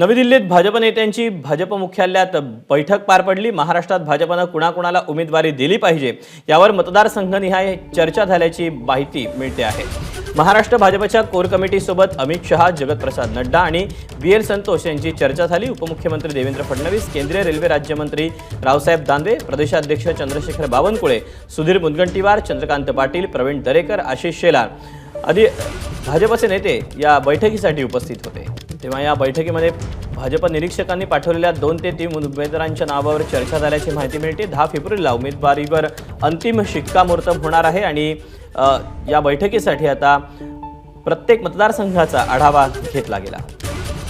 नवी दिल्लीत भाजप नेत्यांची भाजप मुख्यालयात बैठक पार पडली. महाराष्ट्रात भाजपनं कुणाकुणाला उमेदवारी दिली पाहिजे यावर मतदारसंघनिहाय चर्चा झाल्याची माहिती मिळते आहे. महाराष्ट्र भाजपच्या कोर कमिटीसोबत अमित शहा जगतप्रसाद नड्डा आणि बी एल संतोष यांची चर्चा झाली. उपमुख्यमंत्री देवेंद्र फडणवीस केंद्रीय रेल्वे राज्यमंत्री रावसाहेब दानवे प्रदेशाध्यक्ष चंद्रशेखर बावनकुळे सुधीर मुनगंटीवार चंद्रकांत पाटील प्रवीण दरेकर आशिष शेलार आदी भाजपचे नेते या बैठकीसाठी उपस्थित होते. तेव्हा या बैठकीमध्ये भाजप निरीक्षकांनी पाठवलेल्या दोन ते तीन उमेदवारांच्या नावावर चर्चा झाल्याची माहिती मिळते. दहा फेब्रुवारीला उमेदवारीवर अंतिम शिक्कामोर्तब होणार आहे आणि या बैठकीसाठी आता प्रत्येक मतदारसंघाचा आढावा घेतला गेला.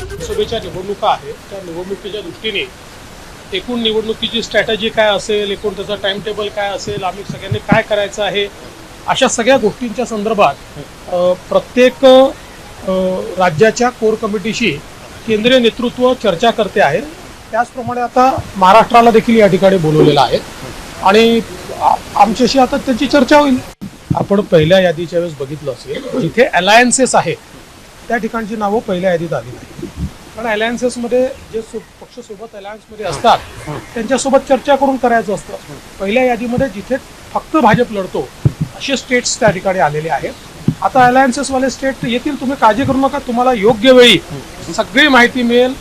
लोकसभेच्या निवडणुका आहेत. त्या निवडणुकीच्या दृष्टीने एकूण निवडणुकीची स्ट्रॅटजी काय असेल एकूण त्याचा टाइम टेबल काय असेल आम्ही सगळ्यांनी काय करायचं आहे अशा सगळ्या गोष्टींच्या संदर्भात प्रत्येक राज्याच्या कोर कमिटीशी केंद्रीय नेतृत्व चर्चा करते आहे त्याचप्रमाणे आता महाराष्ट्राला देखील या ठिकाणी बोलवलेलं आहे. आणि आमच्याशी आता त्यांची चर्चा होईल. आपण पहिल्या यादीच्या वेळेस बघितलं असेल जिथे अलायन्सेस आहेत त्या ठिकाणची नावं पहिल्या यादीत आली नाही कारण अलायन्सेसमध्ये जे सो- पक्ष सोबत अलायन्समध्ये असतात त्यांच्यासोबत चर्चा करून करायचं असतं. पहिल्या यादीमध्ये जिथे फक्त भाजप लढतो असे स्टेट्स त्या ठिकाणी आलेले आहेत. आता अलायन्सेसवाले स्टेट येतील तुम्ही काळजी करू नका तुम्हाला योग्य वेळी सगळी माहिती मिळेल.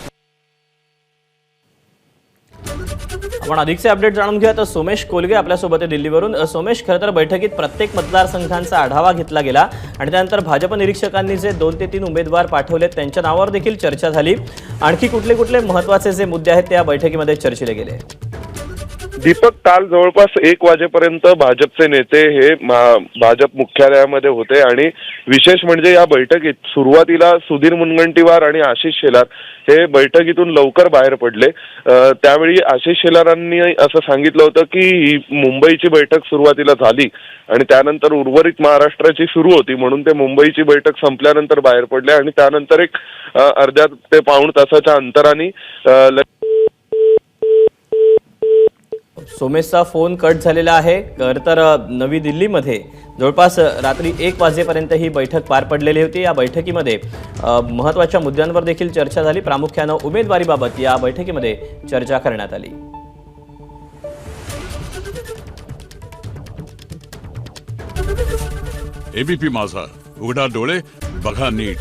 आपण अधिकचे अपडेट जाणून घेऊया. तर सोमेश कोलगे आपल्यासोबत आहे दिल्लीवरून. सोमेश खरं तर बैठकीत प्रत्येक मतदारसंघांचा आढावा घेतला गेला आणि त्यानंतर भाजप निरीक्षकांनी जे दोन ते तीन उमेदवार पाठवलेत त्यांच्या नावावर देखील चर्चा झाली. आणखी कुठले कुठले महत्त्वाचे जे मुद्दे आहेत ते या बैठकीमध्ये चर्चिले गेले. दीपक काल जवळपास एक वाजेपर्यंत भाजपचे नेते हे भाजप मुख्यालयामध्ये होते आणि विशेष म्हणजे या बैठकीत सुरुवातीला सुधीर मुनगंटीवार आणि आशिष शेलार हे बैठकीतून लवकर बाहेर पडले. त्यावेळी आशिष शेलारांनी असं सांगितलं होतं की ही मुंबईची बैठक सुरुवातीला झाली आणि त्यानंतर उर्वरित महाराष्ट्राची सुरू होती म्हणून ते मुंबईची बैठक संपल्यानंतर बाहेर पडले आणि त्यानंतर एक अर्ध्या ते पाऊण तासाच्या अंतराने सोमेशचा फोन कट झालेला आहे. तर नवी दिल्लीमध्ये जवळपास रात्री एक वाजेपर्यंत ही बैठक पार पडलेली होती. या बैठकीमध्ये महत्त्वाच्या मुद्द्यांवर देखील चर्चा झाली. प्रामुख्यानं उमेदवारीबाबत या बैठकीमध्ये चर्चा करण्यात आली. एबीपी माझा. उघडा डोळे बघा नीट.